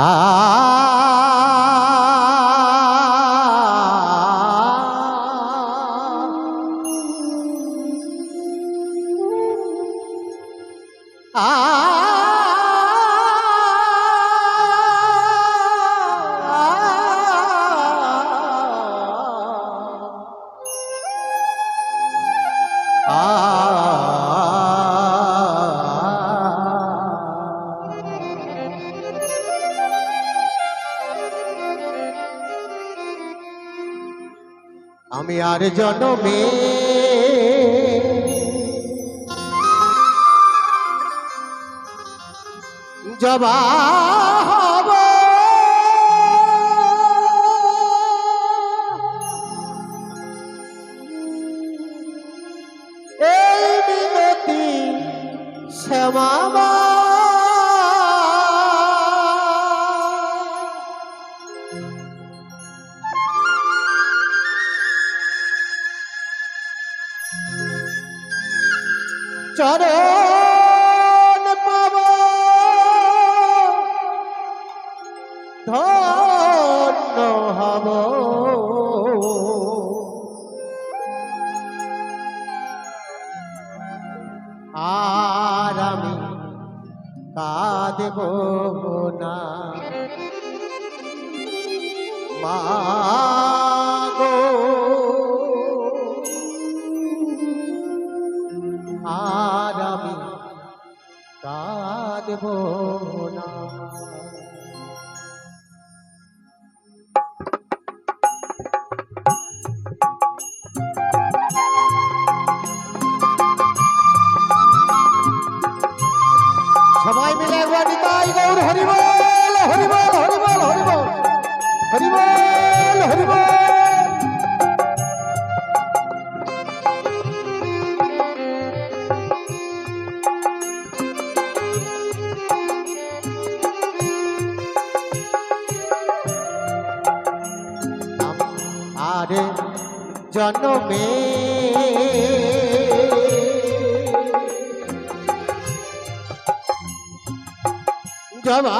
আমি আর জনমে। জবা চরণ পাব। ধন্য হব। আর আমি কাঁদব না। মাগো আর আমি কাঁদব না। সবাই মিলে একবার নিতাই গৌর হরিবল আরে জন্মে। জবা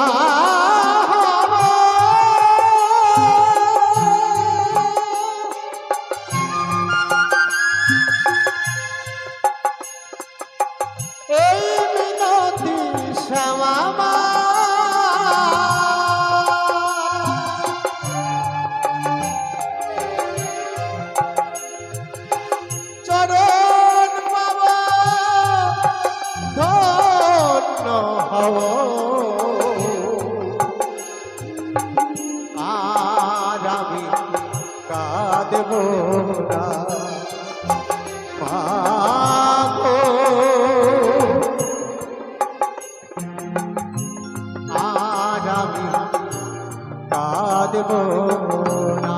আর আমি কাঁদব না। আর আমি কাঁদব না।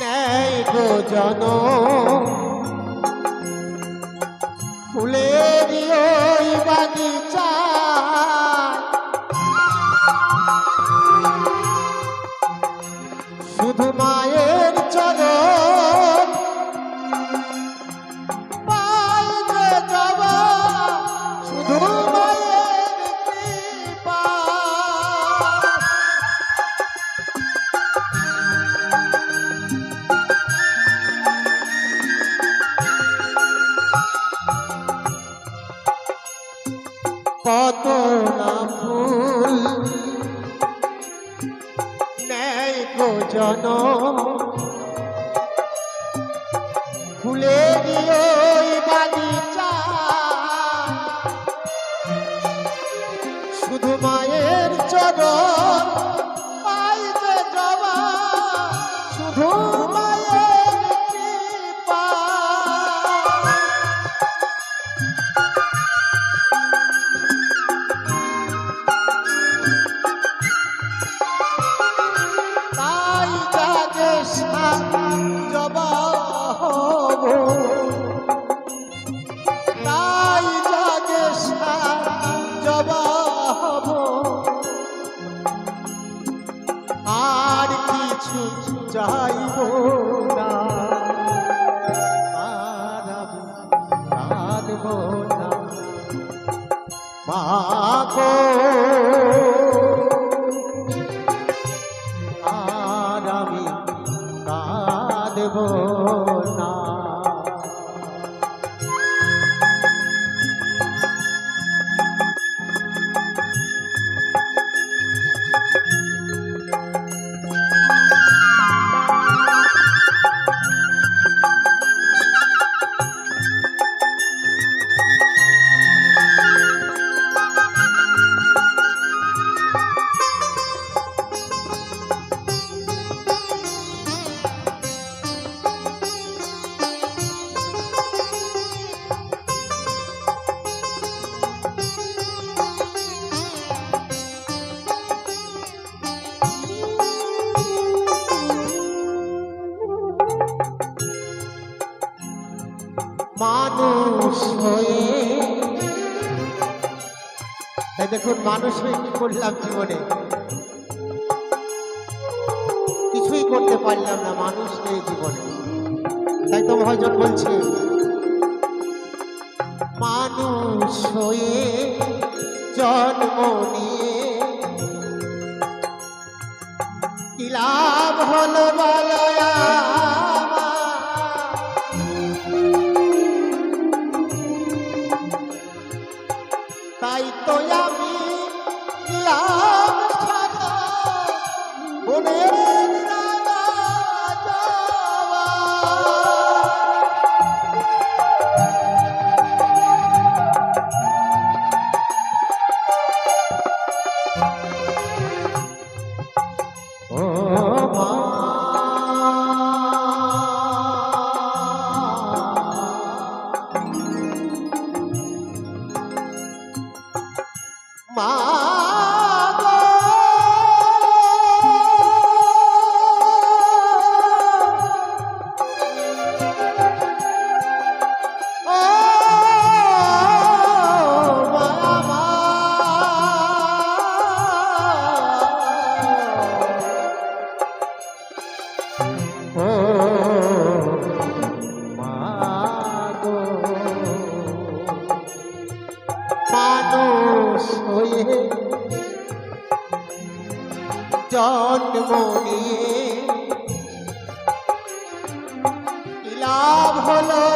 নেই গো জন কত না ফুল নেয় গোজন ফুলে গিয়ে মা দেখুন মানুষ হয়ে কি করলাম জীবনে। কিছুই করতে পারলাম না, মানুষ নেই জীবনে। তাই তো ভজন বলছে, মানুষ হয়ে জন্ম নিয়ে কি লাভ হলো লাভ হলো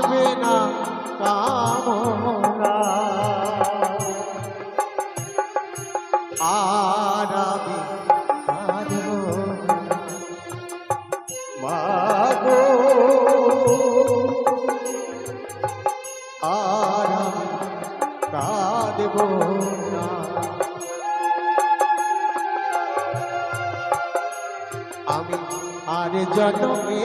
থাকবে না কামনা আর আমি। মাগো। আর আমি কাঁদব না। আমি আর জন্মে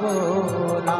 না